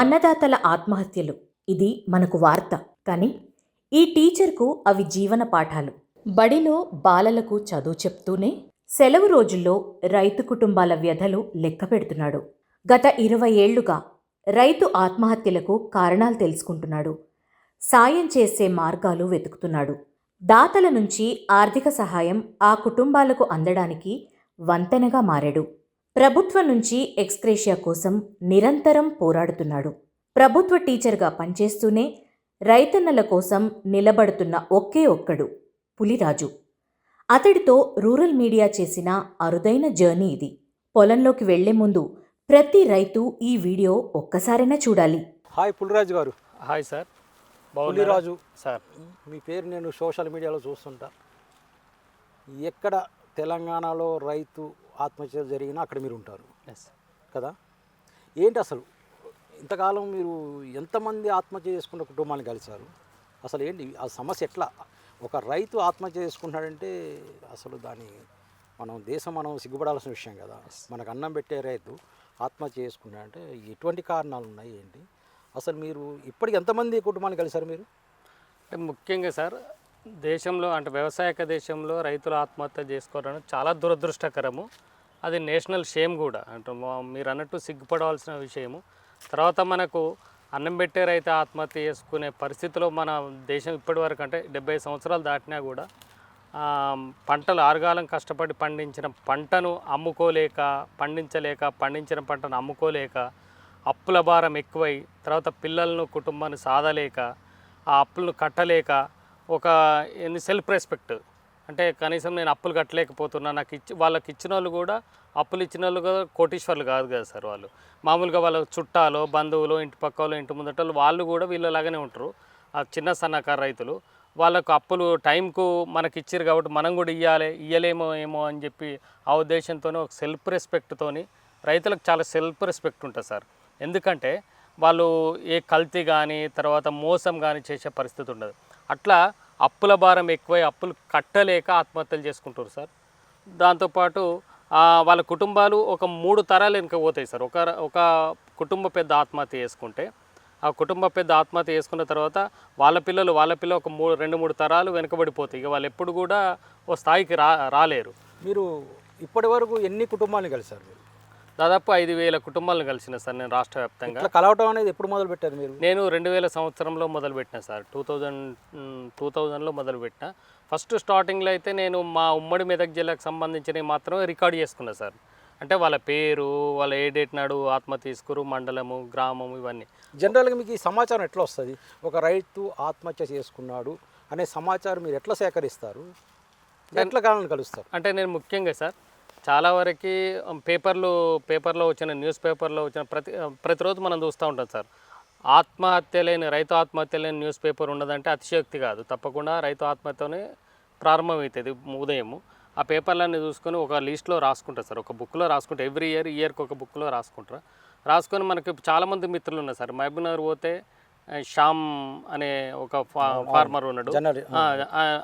అన్నదాతల ఆత్మహత్యలు. ఇది మనకు వార్త. కానీ ఈ టీచర్కు అవి జీవన పాఠాలు. బడిలో బాలలకు చదువు చెప్తూనే సెలవు రోజుల్లో రైతు కుటుంబాల వ్యధలు లెక్క పెడుతున్నాడు. గత ఇరవై ఏళ్ళుగా రైతు ఆత్మహత్యలకు కారణాలు తెలుసుకుంటున్నాడు. సాయం చేసే మార్గాలు వెతుకుతున్నాడు. దాతల నుంచి ఆర్థిక సహాయం ఆ కుటుంబాలకు అందడానికి వంతెనగా మారాడు. ప్రభుత్వం నుంచి ఎక్స్క్రేషియా కోసం నిరంతరం పోరాడుతున్నాడు. ప్రభుత్వ టీచర్గా పనిచేస్తూనే రైతన్నల కోసం నిలబడుతున్న ఒకే ఒక్కడు పులిరాజు. అతడితో రూరల్ మీడియా చేసిన అరుదైన జర్నీ ఇది. పొలంలోకి వెళ్ళే ముందు ప్రతి రైతు ఈ వీడియో ఒక్కసారైనా చూడాలి. హాయ్ పులిరాజు గారు. Hi sir? పులిరాజు. సార్. మీ పేరు నేను సోషల్ మీడియాలో చూస్తుంటా. ఎక్కడ తెలంగాణలో రైతు ఆత్మహత్య జరిగినా అక్కడ మీరు ఉంటారు. ఎస్ కదా? ఏంటి అసలు? ఇంతకాలం మీరు ఎంతమంది ఆత్మహత్య చేసుకున్న కుటుంబాన్ని కలిశారు? అసలు ఏంటి? ఆ సమస్య ఎట్లా? ఒక రైతు ఆత్మహత్య చేసుకుంటున్నాడంటే అసలు దాని మనం దేశం మనం సిగ్గుపడాల్సిన విషయం కదా. మనకు అన్నం పెట్టే రైతు ఆత్మహత్య చేసుకున్నాడంటే ఎటువంటి కారణాలు ఉన్నాయి ఏంటి? అసలు మీరు ఇప్పటికి ఎంతమంది కుటుంబాన్ని కలిశారు మీరు? అంటే ముఖ్యంగా సార్ దేశంలో అంటే వ్యవసాయక దేశంలో రైతులు ఆత్మహత్య చేసుకోవడం చాలా దురదృష్టకరము. అది నేషనల్ షేమ్ కూడా. అంటే మీరు అన్నట్టు సిగ్గుపడవలసిన విషయము. తర్వాత మనకు అన్నం పెట్టే రైతు ఆత్మహత్య చేసుకునే పరిస్థితిలో మన దేశం ఇప్పటివరకు అంటే డెబ్బై సంవత్సరాలు దాటినా కూడా పంటలు ఆరుగాలం కష్టపడి పండించిన పంటను అమ్ముకోలేక పండించలేక పండించిన పంటను అమ్ముకోలేక అప్పుల భారం ఎక్కువై తర్వాత పిల్లలను కుటుంబాన్ని సాధలేక ఆ అప్పులను కట్టలేక ఒక సెల్ఫ్ రెస్పెక్ట్ అంటే కనీసం నేను అప్పులు కట్టలేకపోతున్నా నాకు ఇచ్చి వాళ్ళకి ఇచ్చిన వాళ్ళు కూడా అప్పులు ఇచ్చిన వాళ్ళు కూడా కోటీశ్వర్లు కాదు కదా సార్ వాళ్ళు. మామూలుగా వాళ్ళ చుట్టాలో బంధువులు ఇంటి పక్క వాళ్ళు ఇంటి ముందట వాళ్ళు కూడా వీళ్ళలాగానే ఉంటారు. ఆ చిన్న సన్నకారు రైతులు వాళ్ళకు అప్పులు టైంకు మనకి ఇచ్చారు కాబట్టి మనం కూడా ఇవ్వాలి ఇయ్యలేమో ఏమో అని చెప్పి ఆ ఉద్దేశంతోనే ఒక సెల్ఫ్ రెస్పెక్ట్తోని రైతులకు చాలా సెల్ఫ్ రెస్పెక్ట్ ఉంటుంది సార్. ఎందుకంటే వాళ్ళు ఏ కల్తీ కానీ తర్వాత మోసం కానీ చేసే పరిస్థితి ఉండదు. అట్లా అప్పుల భారం ఎక్కువై అప్పులు కట్టలేక ఆత్మహత్యలు చేసుకుంటారు సార్. దాంతోపాటు వాళ్ళ కుటుంబాలు ఒక మూడు తరాలు వెనుక పోతాయి సార్. ఒక ఒక కుటుంబ పెద్ద ఆత్మహత్య చేసుకుంటే ఆ కుటుంబ పెద్ద ఆత్మహత్య చేసుకున్న తర్వాత వాళ్ళ పిల్లలు వాళ్ళ పిల్లలు ఒక మూడు రెండు మూడు తరాలు వెనుకబడిపోతాయి. ఇక వాళ్ళు ఎప్పుడు కూడా ఓ స్థాయికి రా రాలేరు. మీరు ఇప్పటి వరకు ఎన్ని కుటుంబాలు కలిసారు మీరు? దాదాపు ఐదు వేల కుటుంబాలను కలిసిన సార్ నేను రాష్ట్ర వ్యాప్తంగా. ఇట్లా కలవటం అనేది ఎప్పుడు మొదలు పెట్టారు మీరు? నేను రెండు వేల సంవత్సరంలో మొదలుపెట్టిన సార్. టూ థౌజండ్ టూ థౌజండ్లో మొదలుపెట్టిన. ఫస్ట్ స్టార్టింగ్లో అయితే నేను మా ఉమ్మడి మెదక్ జిల్లాకు సంబంధించినవి మాత్రమే రికార్డ్ చేసుకున్నా సార్. అంటే వాళ్ళ పేరు వాళ్ళ ఏ డేట్ నాడు ఆత్మహత్య తీసుకురు మండలము గ్రామము ఇవన్నీ. జనరల్గా మీకు ఈ సమాచారం ఎట్లా వస్తుంది? ఒక రైతు ఆత్మహత్య చేసుకున్నాడు అనే సమాచారం మీరు ఎట్లా సేకరిస్తారు? ఎట్లా కావాలని కలుస్తారు? అంటే నేను ముఖ్యంగా సార్ చాలా వరకు పేపర్లు పేపర్లో వచ్చిన న్యూస్ పేపర్లో వచ్చిన ప్రతి ప్రతిరోజు మనం చూస్తూ ఉంటాం సార్. ఆత్మహత్య లేని రైతు ఆత్మహత్య లేని న్యూస్ పేపర్ ఉండదంటే అతిశయోక్తి కాదు. తప్పకుండా రైతు ఆత్మహత్యనే ప్రారంభమవుతుంది ఉదయము. ఆ పేపర్లన్నీ చూసుకొని ఒక లిస్ట్లో రాసుకుంటారు సార్. ఒక బుక్లో రాసుకుంటారు ఎవ్రీ ఇయర్ ఇయర్కి ఒక బుక్లో రాసుకుంటారు రాసుకొని మనకి చాలామంది మిత్రులు ఉన్నారు సార్. మహబూబ్నగర్ పోతే శ్యామ్ అనే ఒక ఫా ఫార్మర్ ఉన్నాడు.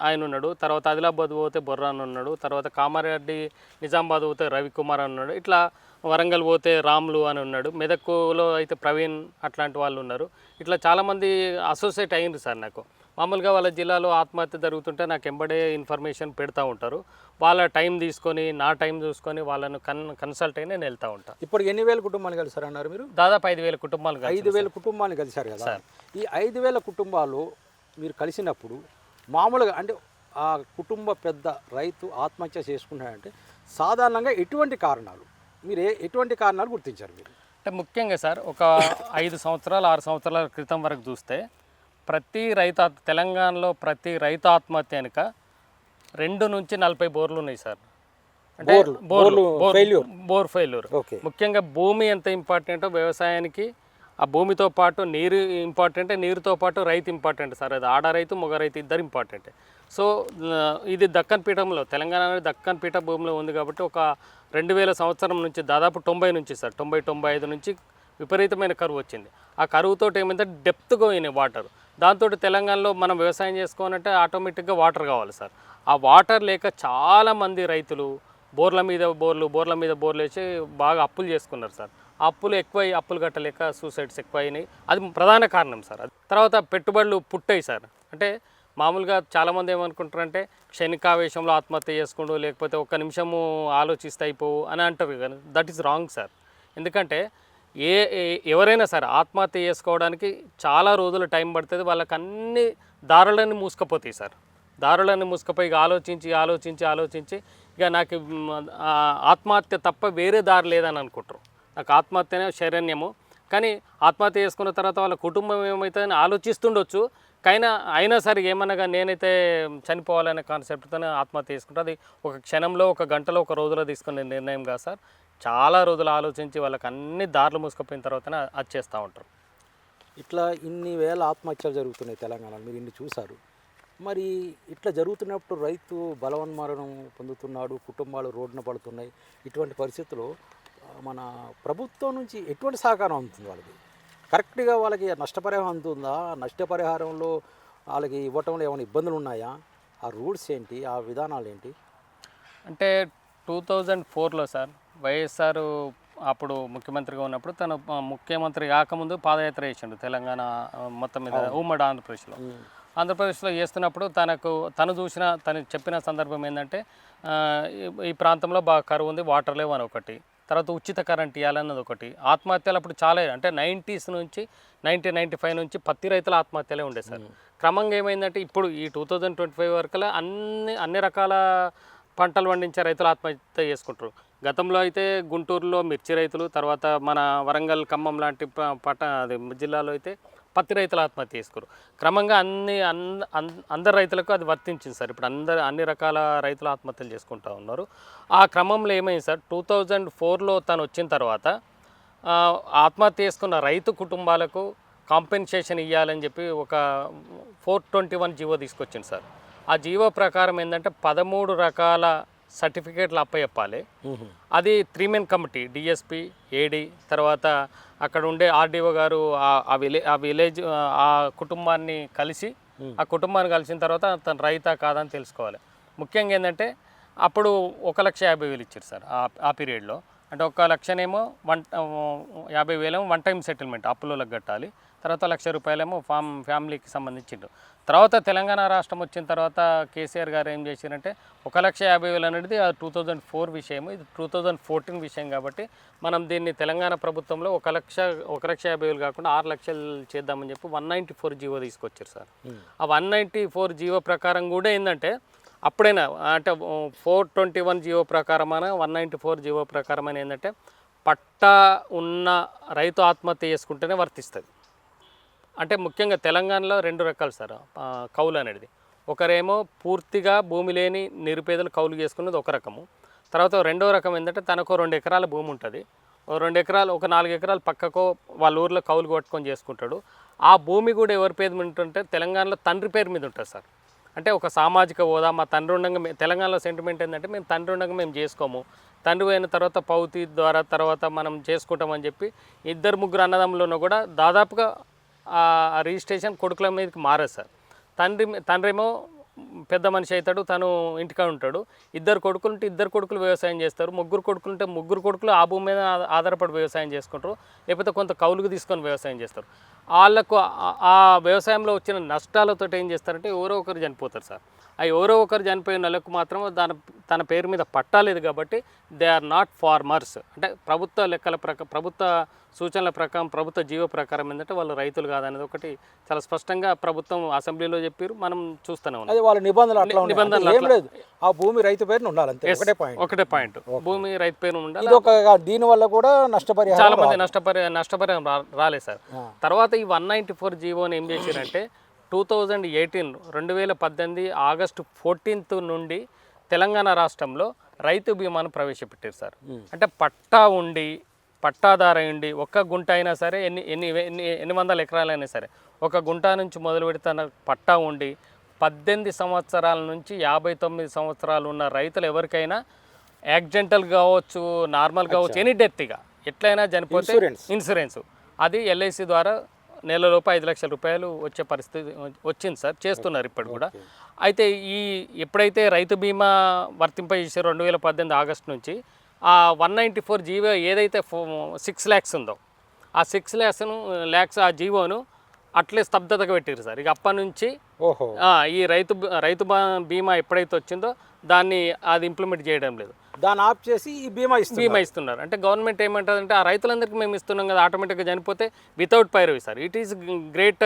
ఆయన ఉన్నాడు. తర్వాత ఆదిలాబాద్ పోతే బొర్రాన్ ఉన్నాడు. తర్వాత కామారెడ్డి నిజామాబాద్ పోతే రవికుమార్ అని ఉన్నాడు. ఇట్లా వరంగల్ పోతే రాములు అని ఉన్నాడు. మెదక్లో అయితే ప్రవీణ్ అట్లాంటి వాళ్ళు ఉన్నారు. ఇట్లా చాలామంది అసోసియేట్ అయ్యింది సార్ నాకు. మామూలుగా వాళ్ళ జిల్లాలో ఆత్మహత్య జరుగుతుంటే నాకు ఎంబడే ఇన్ఫర్మేషన్ పెడతా ఉంటారు. వాళ్ళ టైం తీసుకొని నా టైం చూసుకొని వాళ్ళను కన్ కన్సల్ట్ అయి నేను వెళ్తూ ఉంటాను ఇప్పుడు ఎన్ని వేల కుటుంబాన్ని కలిశారు అన్నారు మీరు? దాదాపు ఐదు వేల కుటుంబాలు ఐదు వేల కుటుంబాన్ని కలిశారు కదా? ఈ ఐదు వేల కుటుంబాలు మీరు కలిసినప్పుడు మామూలుగా అంటే ఆ కుటుంబ పెద్ద రైతు ఆత్మహత్య చేసుకుంటాడంటే సాధారణంగా ఎటువంటి కారణాలు? మీరు ఎటువంటి కారణాలు గుర్తించారు మీరు? అంటే ముఖ్యంగా సార్ ఒక ఐదు సంవత్సరాలు ఆరు సంవత్సరాల క్రితం వరకు చూస్తే ప్రతి రైతు తెలంగాణలో ప్రతి రైతు ఆత్మహత్య వెనుక రెండు నుంచి నలభై బోర్లు ఉన్నాయి సార్. అంటే బోర్లు, బోర్- ఫెయిల్యూర్ ఓకే. ముఖ్యంగా భూమి ఎంత ఇంపార్టెంటో వ్యవసాయానికి ఆ భూమితో పాటు నీరు ఇంపార్టెంట్ నీరుతో పాటు రైతు ఇంపార్టెంట్ సార్. అది ఆడ రైతు మగ రైతు ఇద్దరు ఇంపార్టెంట్ సో ఇది దక్కన్ పీఠంలో తెలంగాణ అనేది దక్కన్ పీఠ భూమిలో ఉంది కాబట్టి ఒక రెండు వేల సంవత్సరం నుంచి దాదాపు తొంభై నుంచి సార్. తొంభై తొంభై ఐదు నుంచి విపరీతమైన కరువు వచ్చింది. ఆ కరువుతో ఏమైందంటే డెప్త్గా పోయినాయి వాటర్ దాంతో తెలంగాణలో మనం వ్యవసాయం చేసుకోవాలంటే ఆటోమేటిక్గా వాటర్ కావాలి సార్. ఆ వాటర్ లేక చాలామంది రైతులు బోర్ల మీద బోర్లు బోర్ల మీద బోర్లు వేసి బాగా అప్పులు చేసుకున్నారు సార్. అప్పులు ఎక్కువై అప్పులు కట్టలేక సూసైడ్స్ ఎక్కువ అయినాయి అది ప్రధాన కారణం సార్. అది తర్వాత పెట్టుబడులు పుట్టాయి సార్. అంటే మామూలుగా చాలామంది ఏమనుకుంటారంటే క్షణికావేశంలో ఆత్మహత్య చేసుకుంటూ లేకపోతే ఒక్క నిమిషము ఆలోచిస్తే అయిపోవు అని అంటారు కానీ దట్ ఈస్ రాంగ్ సార్. ఎందుకంటే ఏ ఎవరైనా సరే ఆత్మహత్య చేసుకోవడానికి చాలా రోజులు టైం పడుతుంది. వాళ్ళకి అన్ని దారులన్నీ మూసుకుపోతాయి సార్. దారులన్నీ మూసుకుపోయి ఇక ఆలోచించి ఆలోచించి ఆలోచించి ఇక నాకు ఆత్మహత్య తప్ప వేరే దారి లేదని అనుకుంటారు. నాకు ఆత్మహత్యనే శరణ్యము. కానీ ఆత్మహత్య చేసుకున్న తర్వాత వాళ్ళ కుటుంబం ఏమవుతుందని ఆలోచిస్తుండొచ్చు. కైనా అయినా సరే ఏమనగా నేనైతే చనిపోవాలనే కాన్సెప్ట్తోనే ఆత్మహత్య చేసుకుంటే. అది ఒక క్షణంలో ఒక గంటలో ఒక రోజులో తీసుకునే నిర్ణయం కాదు సార్. చాలా రోజులు ఆలోచించి వాళ్ళకి అన్ని దారులు మూసుకుపోయిన తర్వాతనే అది చేస్తూ ఉంటారు. ఇట్లా ఇన్ని వేల ఆత్మహత్యలు జరుగుతున్నాయి తెలంగాణలో మీరు ఇన్ని చూశారు. మరి ఇట్లా జరుగుతున్నప్పుడు రైతు బలవన్మరణం పొందుతున్నాడు కుటుంబాలు రోడ్డున పడుతున్నాయి ఇటువంటి పరిస్థితుల్లో మన ప్రభుత్వం నుంచి ఎటువంటి సహకారం అందుతుంది వాళ్ళకి? కరెక్ట్గా వాళ్ళకి నష్టపరిహారం అందుతుందా? నష్టపరిహారంలో వాళ్ళకి ఇవ్వటంలో ఏమైనా ఇబ్బందులు ఉన్నాయా? ఆ రూల్స్ ఏంటి? ఆ విధానాలు ఏంటి? అంటే టూ థౌజండ్ ఫోర్లో సార్ వైఎస్ఆర్ అప్పుడు ముఖ్యమంత్రిగా ఉన్నప్పుడు తను ముఖ్యమంత్రి కాకముందు పాదయాత్ర చేసిండు తెలంగాణ మొత్తం మీద ఉమ్మడి ఆంధ్రప్రదేశ్లో. ఆంధ్రప్రదేశ్లో చేస్తున్నప్పుడు తనకు తను చూసిన తను చెప్పిన సందర్భం ఏంటంటే ఈ ప్రాంతంలో బాగా కరువు ఉంది వాటర్ లేవు అని ఒకటి తర్వాత ఉచిత కరెంట్ ఇవ్వాలన్నది ఒకటి. ఆత్మహత్యలు అప్పుడు చాలా అంటే నైంటీస్ నుంచి నైన్టీన్ నైంటీ ఫైవ్ నుంచి పత్తి రైతుల ఆత్మహత్యలే ఉండే సార్. క్రమంగా ఏమైందంటే ఇప్పుడు ఈ టూ థౌజండ్ ట్వంటీ ఫైవ్ వరకులా అన్ని అన్ని రకాల పంటలు పండించే రైతులు ఆత్మహత్య చేసుకుంటారు గతంలో అయితే గుంటూరులో మిర్చి రైతులు తర్వాత మన వరంగల్ ఖమ్మం లాంటి ప- పట్ట అది జిల్లాలో అయితే పత్తి రైతులు ఆత్మహత్య చేసుకోరు క్రమంగా అన్ని అంద అందరు రైతులకు అది వర్తించింది సార్. ఇప్పుడు అందరు అన్ని రకాల రైతులు ఆత్మహత్యలు చేసుకుంటూ ఉన్నారు. ఆ క్రమంలో ఏమైంది సార్ టూ థౌజండ్ ఫోర్లో తను వచ్చిన తర్వాత ఆత్మహత్య చేసుకున్న రైతు కుటుంబాలకు కాంపెన్సేషన్ ఇవ్వాలని చెప్పి ఒక ఫోర్ ట్వంటీ వన్ జీవో తీసుకొచ్చింది సార్. ఆ జీవో ప్రకారం ఏంటంటే పదమూడు రకాల సర్టిఫికేట్లు అప్పచెప్పాలి. అది three men committee DSP AD తర్వాత అక్కడ ఉండే ఆర్డీఓ గారు ఆ- ఆ విలే ఆ విలేజ్ ఆ- కుటుంబాన్ని కలిసి ఆ కుటుంబాన్ని కలిసిన తర్వాత తను రైతా కాదని తెలుసుకోవాలి. ముఖ్యంగా ఏంటంటే అప్పుడు ఒక లక్ష యాభై వేలు ఇచ్చారు సార్ ఆ ఆ పీరియడ్లో. అంటే ఒక లక్షనేమో వన్ యాభై వేలేమో వన్ టైం సెటిల్మెంట్ అప్పులకు కట్టాలి. తర్వాత లక్ష రూపాయలేమో ఫామ్ ఫ్యామిలీకి సంబంధించిండు తర్వాత తెలంగాణ రాష్ట్రం వచ్చిన తర్వాత కేసీఆర్ గారు ఏం చేశారంటే ఒక లక్ష యాభై వేలు అనేది టూ థౌజండ్ ఫోర్ విషయం ఇది టూ థౌజండ్ ఫోర్టీన్ విషయం కాబట్టి మనం దీన్ని తెలంగాణ ప్రభుత్వంలో ఒక లక్ష ఒక లక్ష యాభై వేలు కాకుండా ఆరు లక్షలు చేద్దామని చెప్పి వన్ నైంటీ ఫోర్ జీవో తీసుకొచ్చారు సార్. ఆ వన్ నైంటీ ఫోర్ జీవో ప్రకారం కూడా ఏంటంటే అప్పుడైనా అంటే ఫోర్ ట్వంటీ వన్ జీవో ప్రకారమైన వన్ నైంటీ ఫోర్ జీవో ప్రకారమైన ఏంటంటే పట్టా ఉన్న రైతు ఆత్మహత్య చేసుకుంటేనే వర్తిస్తుంది. అంటే ముఖ్యంగా తెలంగాణలో రెండు రకాలు సార్ కౌలు అనేది. ఒకరేమో పూర్తిగా భూమి లేని నిరుపేదలు కౌలు చేసుకున్నది ఒక రకము. తర్వాత రెండో రకం ఏంటంటే తనకు రెండు ఎకరాల భూమి ఉంటుంది. రెండు ఎకరాలు ఒక నాలుగు ఎకరాలు పక్కకో వాళ్ళ ఊర్లో కౌలు కొట్టుకొని చేసుకుంటాడు. ఆ భూమి కూడా ఎవరి పేరు మీద ఉంటుంటే తెలంగాణలో తండ్రి పేరు మీద ఉంటుంది సార్. అంటే ఒక సామాజిక హోదా మా తండ్రి ఉండగా మేము తెలంగాణలో సెంటిమెంట్ ఏంటంటే మేము తండ్రి ఉండగా మేము చేసుకోము. తండ్రి పోయిన తర్వాత పౌతి ద్వారా తర్వాత మనం చేసుకుంటామని చెప్పి ఇద్దరు ముగ్గురు అన్నదమ్ములను కూడా దాదాపుగా రిజిస్ట్రేషన్ కొడుకుల మీదకి మారదు సార్. తండ్రి తండ్రేమో ఏమో పెద్ద మనిషి అవుతాడు తను ఇంటికాడ ఉంటాడు. ఇద్దరు కొడుకులు ఉంటే ఇద్దరు కొడుకులు వ్యవసాయం చేస్తారు. ముగ్గురు కొడుకులు ఉంటే ముగ్గురు కొడుకులు ఆ భూమి మీద ఆధారపడి వ్యవసాయం చేసుకుంటారు. లేకపోతే కొంత కౌలుకు తీసుకొని వ్యవసాయం చేస్తారు. వాళ్ళకు ఆ- ఆ వ్యవసాయంలో వచ్చిన నష్టాలతో ఏం చేస్తారంటే ఎవరో ఒకరు చనిపోతారు సార్. ఆ ఎవరో ఒకరు చనిపోయిన వాళ్ళకు మాత్రం దాని తన పేరు మీద పట్టాలేదు కాబట్టి దే ఆర్ నాట్ ఫార్మర్స్. అంటే ప్రభుత్వ లెక్కల ప్రకారం ప్రభుత్వ సూచనల ప్రకారం ప్రభుత్వ జీవో ప్రకారం ఏంటంటే వాళ్ళు రైతులు కాదనేది ఒకటి చాలా స్పష్టంగా ప్రభుత్వం అసెంబ్లీలో చెప్పారు. మనం చూస్తూనే ఉన్నాం. అదే వాళ్ళ నిబంధనలు అట్లా నిబంధనలు. లేదు. ఆ భూమి రైతు పేరున ఉండాలి అంతే. ఒకటే పాయింట్ ఒకటే పాయింట్ భూమి రైతు పేరు ఉండాలి. ఇది ఒక దీని వల్ల కూడా నష్టపరిహారం చాలా మంది. నష్టపరి నష్టపరిహారం రాలేదు సార్. తర్వాత ఈ వన్ నైంటీ ఫోర్ జీవోని ఏం చేశారంటే టూ థౌజండ్ ఎయిటీన్ రెండు వేల పద్దెనిమిది ఆగస్టు ఫోర్టీన్త్ నుండి తెలంగాణ రాష్ట్రంలో రైతు బీమాను ప్రవేశపెట్టారు సార్. అంటే పట్టా ఉండి పట్టాదార ఉండి ఒక్క గుంట అయినా సరే ఎన్ని ఎన్ని ఎన్ని ఎన్ని వందల ఎకరాలైనా సరే ఒక గుంట నుంచి మొదలు పెడితే పట్టా ఉండి పద్దెనిమిది సంవత్సరాల నుంచి యాభై తొమ్మిది సంవత్సరాలు ఉన్న రైతులు ఎవరికైనా యాక్సిడెంటల్ కావచ్చు నార్మల్ కావచ్చు ఎనీ డెత్గా ఎట్లయినా చనిపోతే. ఇన్సూరెన్స్. అది ఎల్ఐసి ద్వారా నెలలోపు ఐదు లక్షల రూపాయలు వచ్చే పరిస్థితి వచ్చింది సార్ చేస్తున్నారు ఇప్పుడు కూడా. అయితే ఈ ఎప్పుడైతే రైతు బీమా వర్తింపజేసారో రెండు వేల పద్దెనిమిది ఆగస్టు నుంచి ఆ వన్ నైంటీ ఫోర్ జీవో ఏదైతే సిక్స్ ల్యాక్స్ ఉందో ఆ సిక్స్ ల్యాక్స్ను ల్యాక్స్ ఆ జీవోను అట్లే స్తబ్దతగా పెట్టారు సార్. ఇక అప్పటి నుంచి ఈ రైతు రైతు బీమా ఎప్పుడైతే వచ్చిందో దాన్ని అది ఇంప్లిమెంట్ చేయడం లేదు. దాన్ని ఆఫ్ చేసి ఈ బీమా ఇస్తుంది బీమా ఇస్తున్నారు. అంటే గవర్నమెంట్ ఏమంటుందంటే ఆ రైతులందరికీ మేము ఇస్తున్నాం కదా ఆటోమేటిక్గా చనిపోతే వితౌట్ పైరవి సార్. ఇట్ ఈస్ గ్రేట్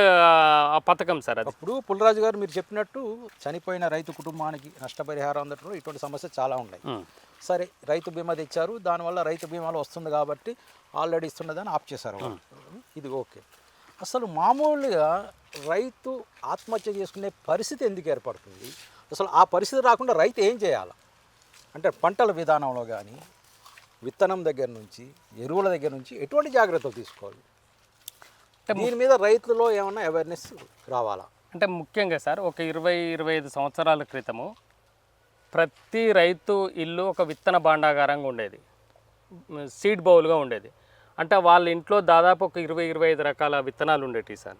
పథకం సార్ అది. అప్పుడు పుల్లరాజు గారు మీరు చెప్పినట్టు చనిపోయిన రైతు కుటుంబానికి నష్టపరిహారం అందటం ఇటువంటి సమస్య చాలా ఉన్నాయి. సరే రైతు బీమా తెచ్చారు. దానివల్ల రైతు బీమాలో వస్తుంది కాబట్టి ఆల్రెడీ ఇస్తున్నదని ఆఫ్ చేశారు. ఇది ఓకే. అసలు మామూలుగా రైతు ఆత్మహత్య చేసుకునే పరిస్థితి ఎందుకు ఏర్పడుతుంది? అసలు ఆ పరిస్థితి రాకుండా రైతు ఏం చేయాలి? అంటే పంటల విధానంలో కానీ విత్తనం దగ్గర నుంచి ఎరువుల దగ్గర నుంచి ఎటువంటి జాగ్రత్తలు తీసుకోవాలి? దీని మీద రైతులో ఏమన్నా అవేర్నెస్ రావాలా? అంటే ముఖ్యంగా సార్ ఒక ఇరవై ఇరవై ఐదు సంవత్సరాల క్రితము ప్రతి రైతు ఇల్లు ఒక విత్తన భాండాగారంగా ఉండేది. సీడ్ బౌల్గా ఉండేది. అంటే వాళ్ళ ఇంట్లో దాదాపు ఒక ఇరవై ఇరవై ఐదు రకాల విత్తనాలు ఉండేవి సార్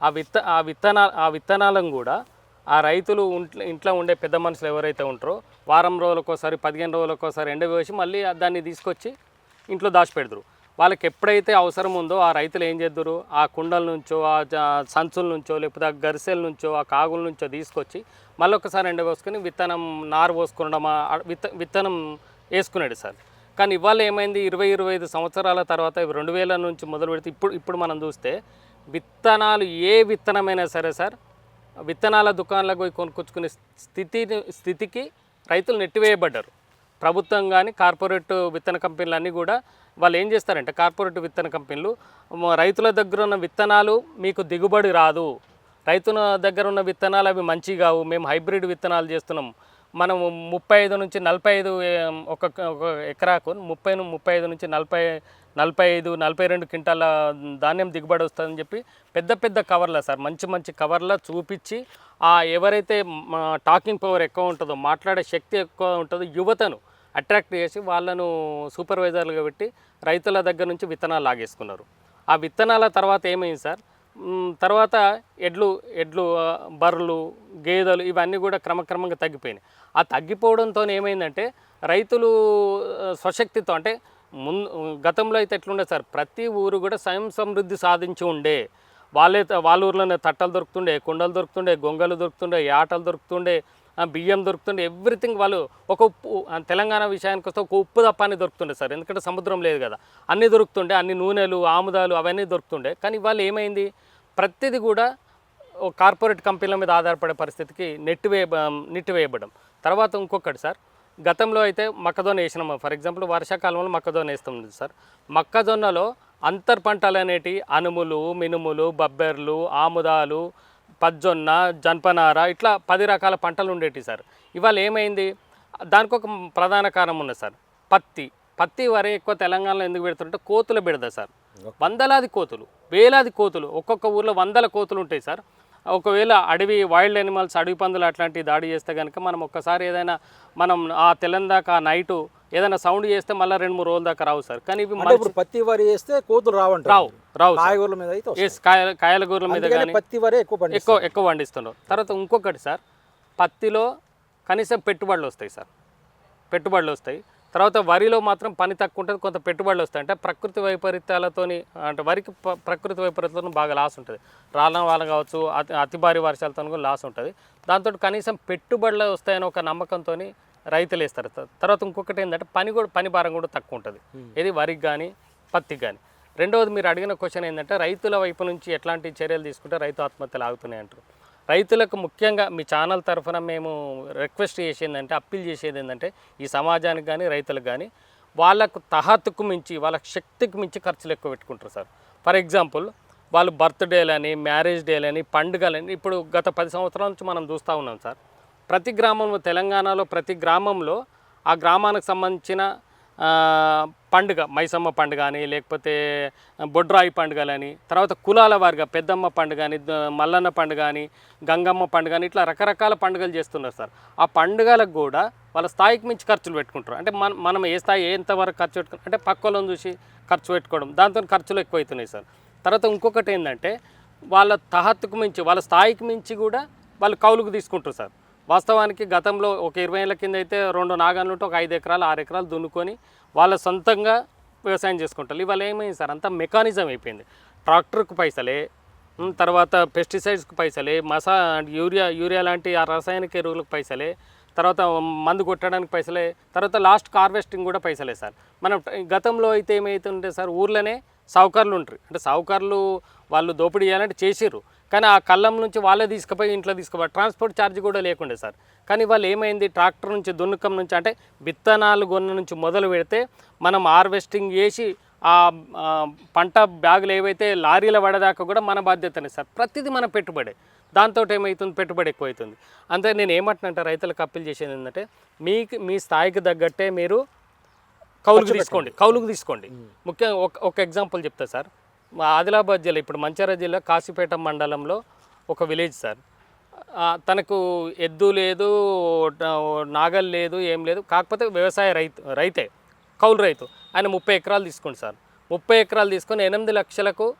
ఆ విత్త ఆ విత్తనా ఆ విత్తనాలను కూడా ఆ రైతులు ఇంట్లో ఉండే పెద్ద మనుషులు ఎవరైతే ఉంటారో వారం రోజులకోసారి పదిహేను రోజులకోసారి ఎండవేసి మళ్ళీ దాన్ని తీసుకొచ్చి ఇంట్లో దాచిపెడతారు. వాళ్ళకి ఎప్పుడైతే అవసరం ఉందో ఆ రైతులు ఏం చేద్దరు? ఆ కుండల నుంచో ఆ సంచుల నుంచో లేకపోతే ఆ గరిసెల నుంచో ఆ కాగుల నుంచో తీసుకొచ్చి మళ్ళీ ఒకసారి ఎండ పోసుకొని విత్తనం నారు పోసుకోవడం విత్త విత్తనం వేసుకునేది సార్. కానీ ఇవాళ ఏమైంది? ఇరవై ఇరవై ఐదు సంవత్సరాల తర్వాత రెండు వేల నుంచి మొదలు పెడితే ఇప్పుడు ఇప్పుడు మనం చూస్తే విత్తనాలు ఏ విత్తనమైనా సరే సార్ విత్తనాల దుకాణాలకు పోయి కొనుక్కొచ్చుకునే స్థితిని స్థితికి రైతులు నెట్టివేయబడ్డారు. ప్రభుత్వం కానీ కార్పొరేట్ విత్తన కంపెనీలు అన్నీ కూడా వాళ్ళు ఏం చేస్తారంటే కార్పొరేట్ విత్తన కంపెనీలు రైతుల దగ్గర ఉన్న విత్తనాలు మీకు దిగుబడి రాదు. రైతుల దగ్గర ఉన్న విత్తనాలు అవి మంచివి కావు మేము హైబ్రిడ్ విత్తనాలు చేస్తున్నాం. మనం ముప్పై ఐదు నుంచి నలభై ఐదు ఒక ఒక ఎకరాకు ముప్పై ముప్పై ఐదు నుంచి నలభై నలభై ఐదు నలభై రెండు క్వింటాల ధాన్యం దిగుబడి వస్తుందని చెప్పి పెద్ద పెద్ద కవర్ల సార్ మంచి మంచి కవర్ల చూపించి ఆ ఎవరైతే టాకింగ్ పవర్ ఎక్కువ ఉంటుందో మాట్లాడే శక్తి ఎక్కువ ఉంటుందో యువతను అట్రాక్ట్ చేసి వాళ్ళను సూపర్వైజర్లుగా పెట్టి రైతుల దగ్గర నుంచి విత్తనాలు లాగేసుకున్నారు. ఆ విత్తనాల తర్వాత ఏమైంది సార్ తర్వాత ఎడ్లు ఎడ్లు బర్రెలు గేదెలు ఇవన్నీ కూడా క్రమక్రమంగా తగ్గిపోయినాయి. ఆ తగ్గిపోవడంతో ఏమైందంటే రైతులు స్వశక్తితో అంటే ముందు గతంలో అయితే ఎట్లుండే సార్ ప్రతి ఊరు కూడా స్వయం సమృద్ధి సాధించి ఉండే. వాళ్ళే వాళ్ళ ఊర్లోనే తట్టలు దొరుకుతుండే కుండలు దొరుకుతుండే గొంగలు దొరుకుతుండే ఆటలు దొరుకుతుండే బియ్యం దొరుకుతుండే. ఎవ్రీథింగ్ వాళ్ళు ఒక ఉప్పు తెలంగాణ విషయానికి వస్తే ఒక ఉప్పు తప్ప అని దొరుకుతుండే సార్. ఎందుకంటే సముద్రం లేదు కదా. అన్నీ దొరుకుతుండే అన్ని నూనెలు ఆముదాలు అవన్నీ దొరుకుతుండే. కానీ ఇవాళ ఏమైంది? ప్రతిదీ కూడా కార్పొరేట్ కంపెనీల మీద ఆధారపడే పరిస్థితికి నెట్టివేయ నెట్టివేయబడం తర్వాత ఇంకొకటి సార్ గతంలో అయితే మొక్కజొన్న వేసినాము ఫర్ ఎగ్జాంపుల్ వర్షాకాలంలో మొక్కజొన్న వేస్తుంది సార్. మొక్కజొన్నలో అంతర్ పంటలు అనేటి అనుములు మినుములు బబ్బెర్లు ఆముదాలు పజ్జొన్న జనపనార ఇట్లా పది రకాల పంటలు ఉండేటి సార్. ఇవాళ ఏమైంది? దానికి ఒక ప్రధాన కారణం ఉన్నది సార్. పత్తి. పత్తి వరి ఎక్కువ తెలంగాణలో ఎందుకు పెడుతుంటే కోతుల బిడద సార్. వందలాది కోతులు వేలాది కోతులు ఒక్కొక్క ఊర్లో వందల కోతులు ఉంటాయి సార్. ఒకవేళ అడవి వైల్డ్ యానిమల్స్ అడవి పందులు అట్లాంటివి దాడి చేస్తే కనుక మనం ఒక్కసారి ఏదైనా మనం ఆ ఆ నైటు ఏదైనా సౌండ్ చేస్తే మళ్ళీ రెండు మూడు రోజుల దాకా రావు సార్. కానీ ఇవి ఇప్పుడు పత్తి వరి వేస్తే కోతులు రావంటారు రావు రావు. కాయగూరల మీద అయితే కాయలగూరల మీద కానీ పత్తి వరే ఎక్కువ ఎక్కువ ఎక్కువ పండిస్తున్నారు తర్వాత ఇంకొకటి సార్ పత్తిలో కనీసం పెట్టుబడులు వస్తాయి సార్. పెట్టుబడులు వస్తాయి. తర్వాత వరిలో మాత్రం పని తక్కువ ఉంటుంది కొంత పెట్టుబడులు వస్తాయి. అంటే ప్రకృతి వైపరీత్యాలతోని అంటే వరికి ప్ర- ప్రకృతి వైపరీత్యాలతో బాగా లాస్ ఉంటుంది. రాళ్ళ వాళ్ళ కావచ్చు అతి అతి భారీ వర్షాలతో కూడా లాస్ ఉంటుంది. దాంతో కనీసం పెట్టుబడులు వస్తాయని ఒక నమ్మకంతో రైతులు వేస్తారు. తర్వాత ఇంకొకటి ఏంటంటే పని కూడా పని భారం కూడా తక్కువ ఉంటుంది. ఇది వరికి కానీ పత్తికి కానీ రెండవది మీరు అడిగిన క్వశ్చన్ ఏంటంటే రైతుల వైపు నుంచి ఎట్లాంటి చర్యలు తీసుకుంటే రైతు ఆత్మహత్యలు ఆగుతున్నాయి అంటారు. రైతులకు ముఖ్యంగా మీ ఛానల్ తరఫున మేము రిక్వెస్ట్ చేసేది ఏంటంటే అప్పీల్ చేసేది ఏంటంటే ఈ సమాజానికి కానీ రైతులకు కానీ వాళ్ళకు తహత్తుకు మించి వాళ్ళ శక్తికి మించి ఖర్చులు ఎక్కువ పెట్టుకుంటారు సార్. ఫర్ ఎగ్జాంపుల్ వాళ్ళు బర్త్డేలని మ్యారేజ్ డేలని పండుగలని ఇప్పుడు గత పది సంవత్సరాల నుంచి మనం చూస్తూ ఉన్నాం సార్. ప్రతి గ్రామంలో తెలంగాణలో ప్రతి గ్రామంలో ఆ గ్రామానికి సంబంధించిన పండుగ మైసమ్మ పండుగ అని లేకపోతే బొడ్రాయి పండుగలని తర్వాత కులాల వారిగా పెద్దమ్మ పండుగ అని మల్లన్న పండుగ అని గంగమ్మ పండుగ అని ఇట్లా రకరకాల పండుగలు చేస్తున్నారు సార్. ఆ పండుగలకు కూడా వాళ్ళ స్థాయికి మించి ఖర్చులు పెట్టుకుంటారు. అంటే మన మనం ఏ స్థాయి ఎంతవరకు ఖర్చు పెట్టుకుంటాం అంటే పక్క వాళ్ళని చూసి ఖర్చు పెట్టుకోవడం దాంతో ఖర్చులు ఎక్కువ అవుతున్నాయి సార్. తర్వాత ఇంకొకటి ఏంటంటే వాళ్ళ తహత్తుకు మించి వాళ్ళ స్థాయికి మించి కూడా వాళ్ళు కౌలుకు తీసుకుంటారు సార్. వాస్తవానికి గతంలో ఒక ఇరవై ఏళ్ళ కింద అయితే రెండు నాగాలు ఉంటే ఒక ఐదు ఎకరాలు ఆరు ఎకరాలు దున్నుకొని వాళ్ళ సొంతంగా వ్యవసాయం చేసుకుంటారు. ఇవాళ ఏమైంది సార్? అంతా మెకానిజం అయిపోయింది. ట్రాక్టర్కు పైసలే తర్వాత పెస్టిసైడ్స్కి పైసలే మసా యూరియా యూరియా లాంటి ఆ రసాయనిక ఎరువులకు పైసలే తర్వాత మందు కొట్టడానికి పైసలే తర్వాత లాస్ట్ హార్వెస్టింగ్ కూడా పైసలే సార్. మనం గతంలో అయితే ఏమైతుంటే సార్? ఊర్లోనే సావుకారులు ఉంటారు. అంటే సావుకారులు వాళ్ళు దోపిడీ చేయాలంటే చేసిర్రు. కానీ ఆ కళ్ళం నుంచి వాళ్ళే తీసుకుపోయి ఇంట్లో తీసుకుపోయి ట్రాన్స్పోర్ట్ ఛార్జ్ కూడా లేకుండే సార్. కానీ వాళ్ళు ఏమైంది? ట్రాక్టర్ నుంచి దున్నుకం నుంచి అంటే విత్తనాలు గొన్న నుంచి మొదలు పెడితే మనం హార్వెస్టింగ్ చేసి ఆ పంట బ్యాగులు ఏవైతే లారీల పడేదాకా కూడా మన బాధ్యతనే సార్. ప్రతిదీ మన పెట్టుబడే. దాంతో ఏమవుతుంది పెట్టుబడి ఎక్కువ అవుతుంది అంతే నేను ఏమంటున్నాంటే రైతులకు అప్పీల్ చేసేది ఏంటంటే మీకు మీ స్థాయికి తగ్గట్టే మీరు కౌలుకు తీసుకోండి. కౌలుకు తీసుకోండి. ముఖ్యంగా ఒక ఒక ఎగ్జాంపుల్ చెప్తా సార్. మా ఆదిలాబాద్ జిల్లా ఇప్పుడు మంచిర్యాల జిల్లా కాశీపేట మండలంలో ఒక విలేజ్ సార్. తనకు ఎద్దు లేదు ట- నాగల్ లేదు ఏం లేదు. కాకపోతే వ్యవసాయ రైతు రైతే కౌలు రైతు. ఆయన ముప్పై ఎకరాలు తీసుకోండి సార్. ముప్పై ఎకరాలు తీసుకొని ఎనిమిది లక్షలకు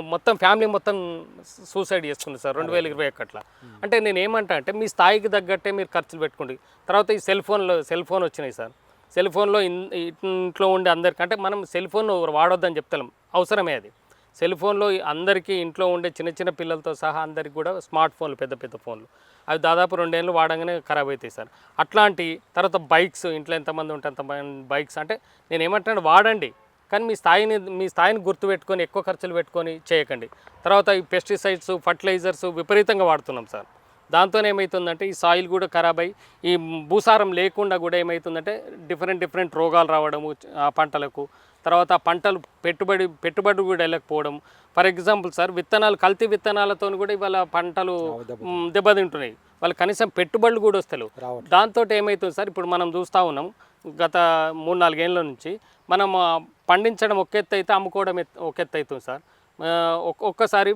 మొత్తం ఫ్యామిలీ మొత్తం సూసైడ్ చేసుకుంది సార్ రెండు వేల ఇరవై ఒకట్లా. అంటే నేను ఏమంటా అంటే మీ స్థాయికి తగ్గట్టే మీరు ఖర్చులు పెట్టుకోండి. తర్వాత ఈ సెల్ ఫోన్లో సెల్ ఫోన్ వచ్చినాయి సార్. సెల్ ఫోన్లో ఇన్- ఇంట్లో ఉండే అందరికంటే మనం సెల్ ఫోన్ వాడొద్దని చెప్తాం అవసరమే అది. సెల్ ఫోన్లో అందరికీ ఇంట్లో ఉండే చిన్న చిన్న పిల్లలతో సహా అందరికి కూడా స్మార్ట్ ఫోన్లు పెద్ద పెద్ద ఫోన్లు. అవి దాదాపు రెండేళ్ళు వాడంగానే ఖరాబ్ అవుతాయి సార్. అట్లాంటి తర్వాత బైక్స్ ఇంట్లో ఎంతమంది ఉంటే అంతమంది బైక్స్ అంటే నేను ఏమంటాను వాడండి. కానీ మీ స్థాయిని మీ స్థాయిని గుర్తుపెట్టుకొని ఎక్కువ ఖర్చులు పెట్టుకొని చేయకండి. తర్వాత ఈ పెస్టిసైడ్స్ ఫర్టిలైజర్స్ విపరీతంగా వాడుతున్నాం సార్. దాంతో ఏమవుతుందంటే ఈ సాయిల్ కూడా ఖరాబ్ అయ్యి ఈ భూసారం లేకుండా కూడా ఏమవుతుందంటే డిఫరెంట్ డిఫరెంట్ రోగాలు రావడము ఆ పంటలకు. తర్వాత ఆ పంటలు పెట్టుబడి పెట్టుబడి కూడా వెళ్ళకపోవడం. ఫర్ ఎగ్జాంపుల్ సార్ విత్తనాలు కల్తీ విత్తనాలతో కూడా ఇవాళ పంటలు దెబ్బతింటున్నాయి. వాళ్ళు కనీసం పెట్టుబడులు కూడా వస్తలేవు. దాంతో ఏమవుతుంది సార్ ఇప్పుడు మనం చూస్తూ ఉన్నాం గత మూడు నాలుగేళ్ళ నుంచి మనం పండించడం ఒక ఎత్తు అయితే అమ్ముకోవడం ఎత్- ఒక ఎత్తు అవుతుంది సార్. ఆ, ఒక్- ఒక్కసారి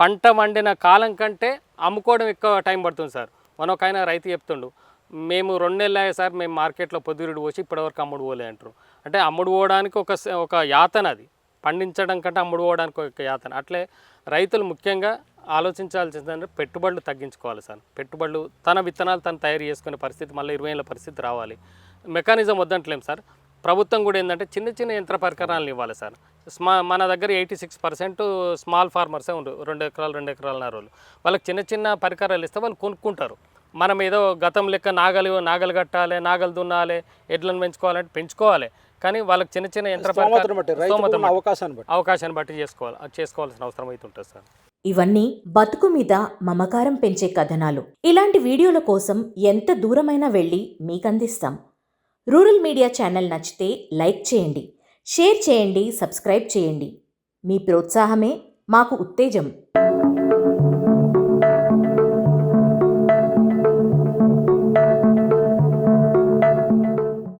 పంట వండిన కాలం కంటే అమ్ముకోవడం ఎక్కువ టైం పడుతుంది సార్. మన ఒక ఆయన రైతు చెప్తుండు మేము రెండు నెలలు అయ్యే సార్ మేము మార్కెట్లో పొద్దురుడు పోసి ఇప్పటివరకు అమ్ముడు పోలే అంటారు. అంటే అమ్ముడు పోవడానికి ఒక స- ఒక యాతన అది. పండించడం కంటే అమ్ముడు పోవడానికి ఒక యాతన. అట్లే రైతులు ముఖ్యంగా ఆలోచించాల్సిందంటే పెట్టుబడులు తగ్గించుకోవాలి సార్. పెట్టుబడులు తన విత్తనాలు తను తయారు చేసుకునే పరిస్థితి మళ్ళీ ఇరవై ఏళ్ళ పరిస్థితి రావాలి. మెకానిజం వద్దంటలేం సార్. ప్రభుత్వం కూడా ఏంటంటే చిన్న చిన్న యంత్ర పరికరాలను ఇవ్వాలి సార్. స్మా మన దగ్గర ఎయిటీ సిక్స్ పర్సెంట్ స్మాల్ ఫార్మర్సే ఉండు రెండు ఎకరాలు రెండు ఎకరాల నారోళ్ళు వాళ్ళకి చిన్న చిన్న పరికరాలు ఇస్తే వాళ్ళు కొనుక్కుంటారు. మనం ఏదో గతం లెక్క నాగలు నాగలు కట్టాలి నాగలు దున్నాలి ఎడ్లను పెంచుకోవాలంటే పెంచుకోవాలి. కానీ వాళ్ళకి చిన్న చిన్న యంత్ర అవకాశాన్ని బట్టి. అవకాశాన్ని బట్టి చేసుకోవాలి అది చేసుకోవాల్సిన అవసరం అయితే ఉంటుంది సార్. ఇవన్నీ బతుకు మీద మమకారం పెంచే కథనాలు. ఇలాంటి వీడియోల కోసం ఎంత దూరమైనా వెళ్ళి మీకందిస్తాం. రూరల్ మీడియా ఛానల్ నచ్చితే లైక్ చేయండి షేర్ చేయండి సబ్స్క్రైబ్ చేయండి. మీ ప్రోత్సాహమే మాకు ఉత్తేజం.